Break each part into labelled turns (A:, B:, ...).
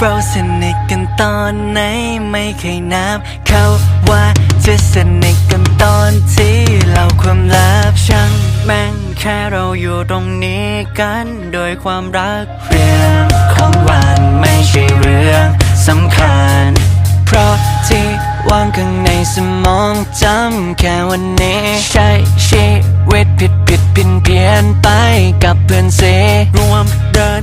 A: เราสนิทกันตอนไหนไม่เคยนับ เขาว่าจะสนิทกันตอนที่เราความลับช่างแม่งแค่เราอยู่ตรงนี้กันโดยความรักเรื่องของวันไม่ใช่เรื่องสำคัญ เพราะที่ว่างข้างในสมองจำแค่วันนี้ ใช้ชีวิตผิดผิดเพี้ยนเพียนไปกับเพื่อนเส
B: รวมเดิน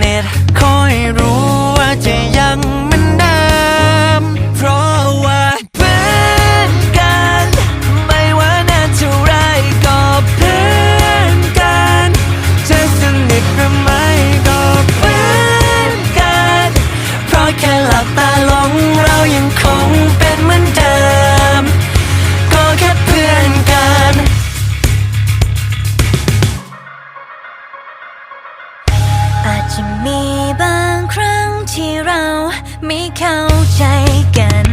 A: นิท ไม่เข้า
C: ใจกัน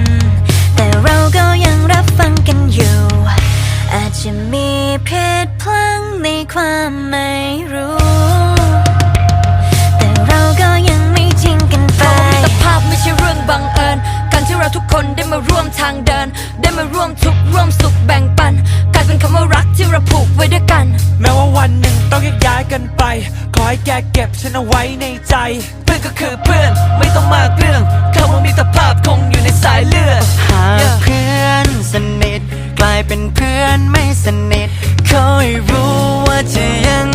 C: แต่เราก็ยังรับฟังกันอยู่ อาจจะมีเพศพลังในความไม่รู้ แต่เราก็ยังไม่ทิ้งกันไป
D: มิตรภาพไม่ใช่เรื่องบังเอิญ การที่เราทุกคนได้มาร่วมทางเดิน ได้มาร่วมทุกข์ร่วมสุขแบ่งปัน กลายเป็นคำว่ารักที่เราผูกไว้ด้วยกัน
B: แม้ว่า วันหนึ่งต้องแยกย้ายกันไป ขอให้แกเก็บฉันเอาไว้ในใจ
A: เพื่อนก็คือเพื่อนไม่ต้องมากเรื่องคำว่ามิตรภาพคงอยู่ในสายเลือดหากเพื่อนสนิท กลายเป็นเพื่อนไม่สนิท ขอให้รู้ว่าจะยัง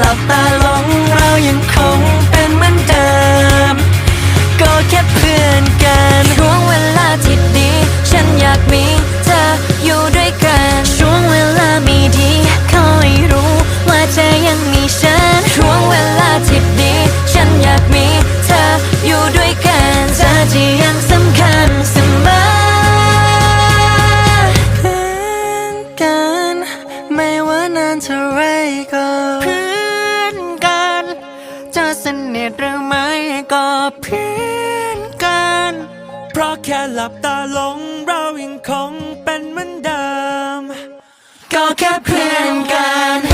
A: หลับตาลงเรายังคงเป็นเหมือนเดิม ก็แค่เพื่อนกัน
C: ช่วงเวลาที่ดี ฉันอยากมีเธออยู่ด้วยกันช่วงเวลาไม่ดีขอให้รู้ว่าเธอยังมีฉันช่วงเวลาที่ดี ฉันอยากมีเธออยู่ด้วยกันเธอที่ยังสำคัญเสมอ
A: เพื่อนกันไม่ว่านานเท่าไรก็ ก็เพื่อนกัน
B: เพราะแค่หลับตาลงเรายังคงเป็นเหมือนเดิม
A: ก็แค่เพื่อนกัน